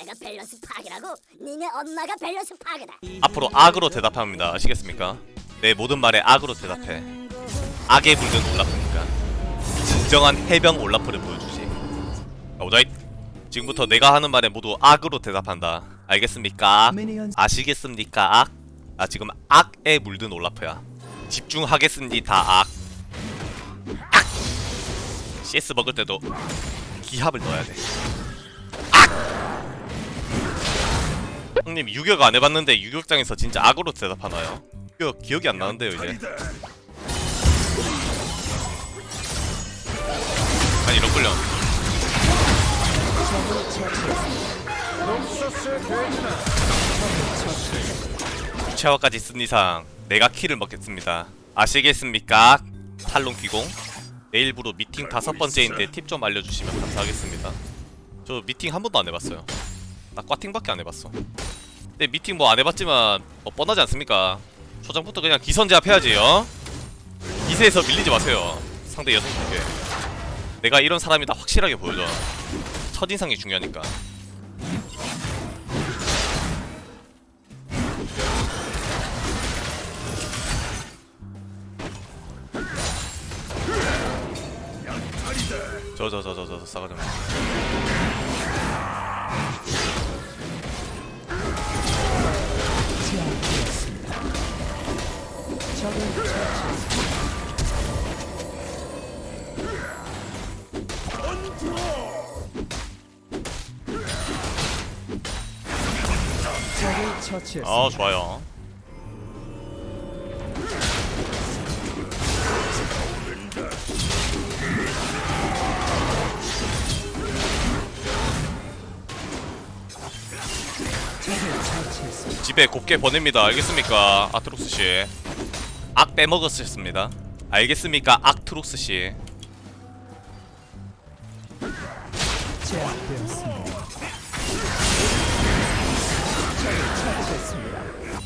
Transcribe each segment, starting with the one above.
내가 밸런스 파괴라고? 니네 엄마가 밸런스 파괴다. 앞으로 악으로 대답합니다. 아시겠습니까? 내 모든 말에 악으로 대답해. 악에 물든 올라프니까. 진정한 해병 올라프를 보여주지. 가보자. 지금부터 내가 하는 말에 모두 악으로 대답한다. 알겠습니까? 아시겠습니까? 악? 아 지금 악에 물든 올라프야. 집중하겠습니다. 악. 악. CS 먹을 때도 기합을 넣어야 돼. 형님 유격 안 해봤는데 유격장에서 진짜 악으로 대답하나요? 유격 기억이 안 나는데요 이제. 아니 이런 끌려 체화까지 쓴 이상 내가 키를 먹겠습니다. 아시겠습니까? 탈론 귀공? 내일부로 미팅 다섯 번째인데 팁 좀 알려주시면 감사하겠습니다. 저 미팅 한 번도 안 해봤어요 나 꽈팅밖에 안 해봤어. 근데 미팅 뭐 안 해봤지만 뭐 뻔하지 않습니까? 초장부터 그냥 기선 제압 해야지 요 기세에서 밀리지 마세요 상대 여성분께. 내가 이런 사람이다 확실하게 보여줘. 첫인상이 중요하니까. 저 저 저 저저 싸가지 마 아 좋아요. 집에 곱게 보냅니다. 알겠습니까? 아트록스 씨 악 빼먹었습니다. 알겠습니까 악트록스 씨?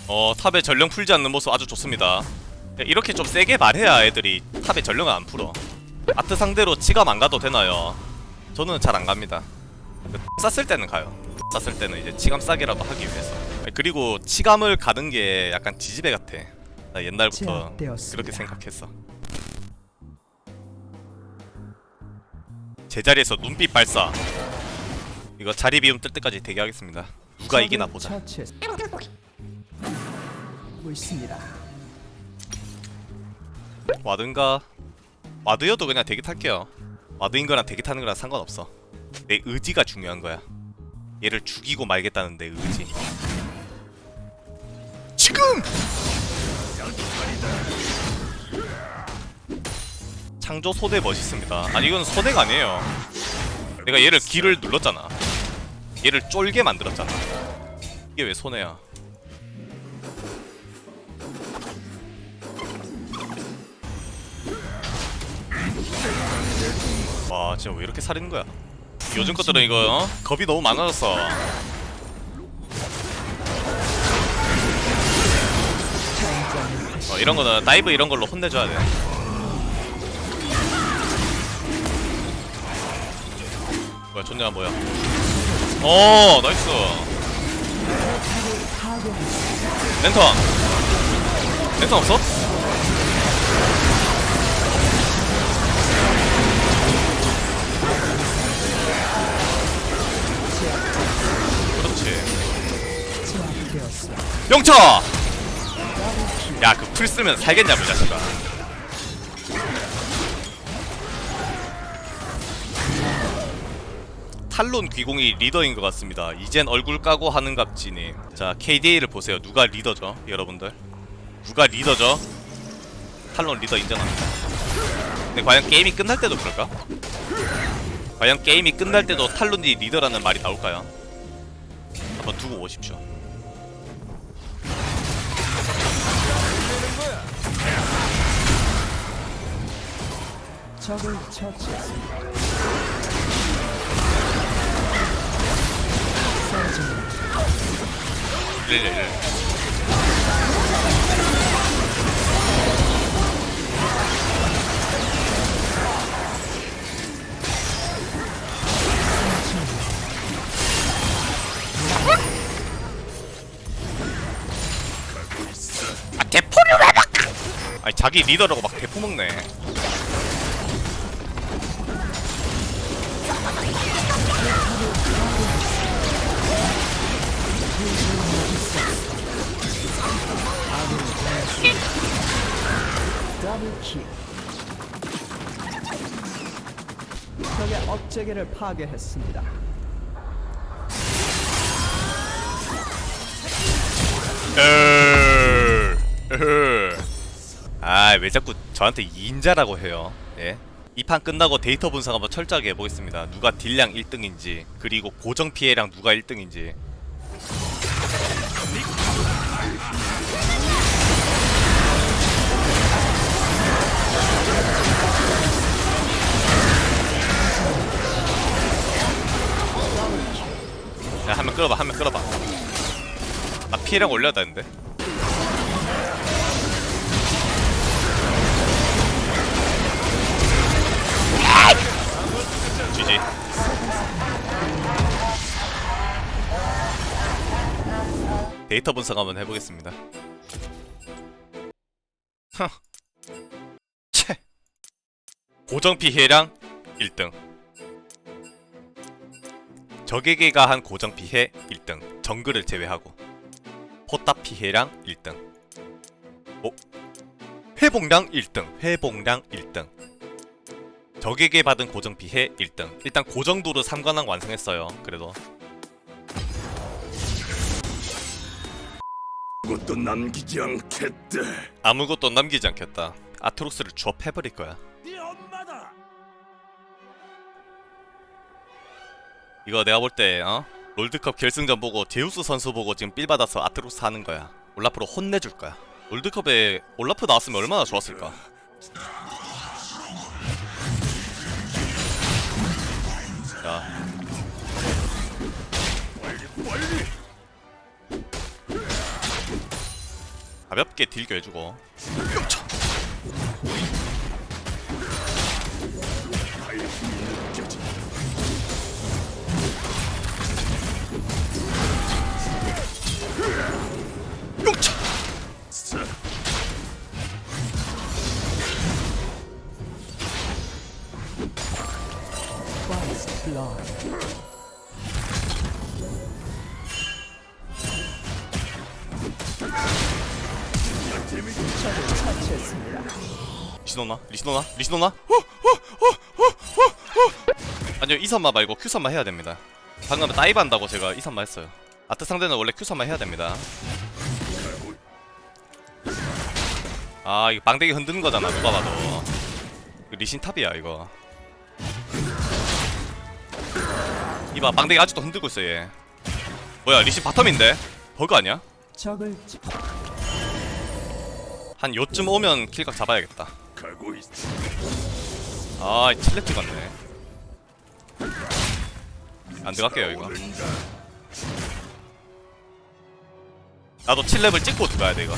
어 탑에 전령 풀지 않는 모습 아주 좋습니다. 이렇게 좀 세게 말해야 애들이 탑에 전령을 안 풀어. 아트 상대로 치감 안 가도 되나요? 저는 잘 안 갑니다. 쌌을 때는 가요. 쌌을 때는 이제 치감 싸게라도 하기 위해서. 그리고 치감을 가는 게 약간 지지배 같아 나 옛날부터 제압되었습니다. 그렇게 생각했어. 제자리에서 눈빛 발사. 이거 자리 비움 뜰 때까지 대기하겠습니다. 누가 이기나 보자. 고 있습니다. 와든가? 와드여도 그냥 대기 탈게요. 와드인 거랑 대기 타는 거랑 상관없어. 내 의지가 중요한 거야. 얘를 죽이고 말겠다는 내 의지? 지금 창조 소대 멋있습니다. 아니 이건 소대가 아니에요. 내가 얘를 기를 눌렀잖아. 얘를 쫄게 만들었잖아. 이게 왜 손해야? 와 진짜 왜 이렇게 살리는 거야? 요즘 것들은 이거 어? 겁이 너무 많아졌어 어, 이런 거는 다이브 이런 걸로 혼내줘야 돼 뭐야 존재가 뭐야 오 나이스 랜턴 랜턴 없어? 그렇지. 영차! 풀 쓰면 살겠냐고, 이 자식아. 탈론 귀공이 리더인 것 같습니다. 이젠 얼굴 까고 하는 갑지님. 자, KDA를 보세요. 누가 리더죠, 여러분들? 누가 리더죠? 탈론 리더 인정합니다. 근데 과연 게임이 끝날 때도 그럴까? 과연 게임이 끝날 때도 탈론이 리더라는 말이 나올까요? 한번 두고 오십시오. 적을 처치했습니다. 네네네. 아 대포류라다! 아니 자기 리더라고 막 대포 먹네. 더블킥. 적의 업체계를 파괴했습니다. 아왜 자꾸 저한테 인자라고 해요? 예? 이 판 끝나고 데이터 분석 한번 철저하게 해보겠습니다. 누가 딜량 1등인지 그리고 고정 피해량 누가 1등인지. 야, 한 명 끌어봐, 한 명 끌어봐. 나 피해량 올려야 되는데. GG. 데이터 분석 한번 해보겠습니다. 고정 피해량 1등. 적에게가 한 고정 피해 1등. 정글을 제외하고. 포탑 피해량 1등. 오. 회복량 1등. 회복량 1등. 적에게 받은 고정 피해 1등. 일단 고정도로 3관왕 완성했어요. 그래도 것도 남기지 않겠다. 아무것도 남기지 않겠다. 아트록스를 주업해버릴 거야. 이거 내가 볼 때 어? 롤드컵 결승전 보고 제우스 선수 보고 지금 삘 받아서 아트록스 하는 거야. 올라프로 혼내줄 거야. 롤드컵에 올라프 나왔으면 얼마나 좋았을까. 자, 빨리. 가볍게 딜겨 해주고. 리시노나? 리시노나? 리시노나? 아니요 이선마 말고 큐선마 해야 됩니다 방금 다이브 한다고 제가 이선마 했어요 아트 상대는 원래 큐선마 해야 됩니다 아 이거 방대기 흔드는 거잖아 누가 봐도 리신 탑이야 이거 이봐 방대기 아직도 흔들고 있어 얘 뭐야 리신 바텀인데? 버그 아니야? 적을 치- 한 요쯤 오면 킬각 잡아야겠다 가고 있어. 아, 칠렙 찍었네. 안 들어갈게요, 이거. 나도 칠렙을 찍고 들어가야 돼, 이거.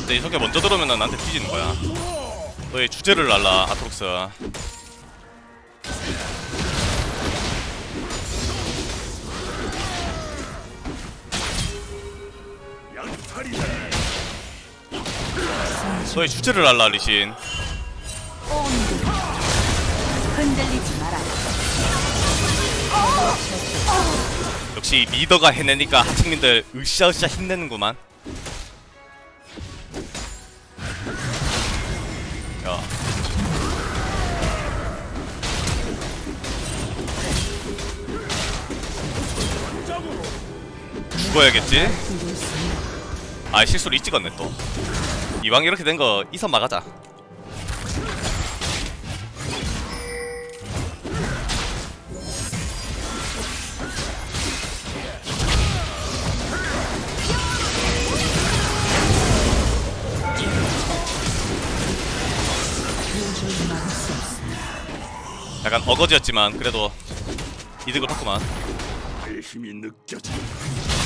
근데 이렇게 먼저 들어오면 난 나한테 뒤지는 거야. 너의 주제를 날라, 아트록스. 너의 주제를 날라, 리신. 흔들리지 마라. 역시 리더가 해내니까 하층민들 으쌰으쌰 힘내는구만. 야. 죽어야겠지? 아 실수로 이 찍었네 또. 이왕 이렇게 된 거 이선 막아자. 약간 어거지였지만 그래도 이득을 봤구만. 힘이 느껴져. 학살 중입니다. 전장의 지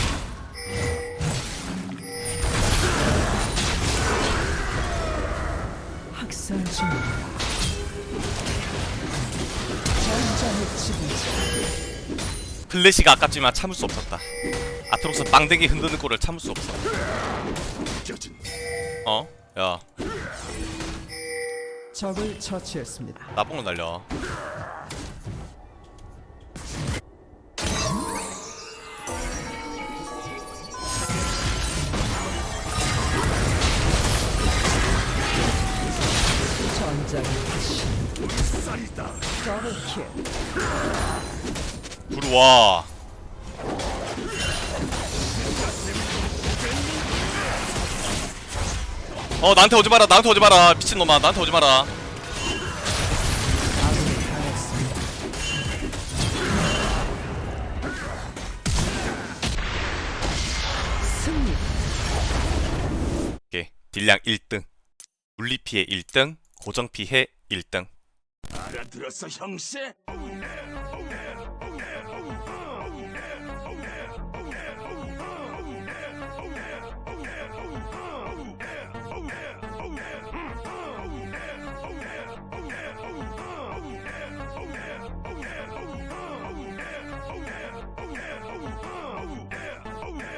플래시가 아깝지만 참을 수 없었다. 아트록스 빵댕이 흔드는 꼴을 참을 수 없어. 어? 야. 적을 처치했습니다. 나쁜 건 날려 와. 어 나한테 오지 마라. 나한테 오지 마라. 미친놈아. 나한테 오지 마라. 딜량 1등. 물리피해 1등. 고정피해 1등. 알아들었어 형씨?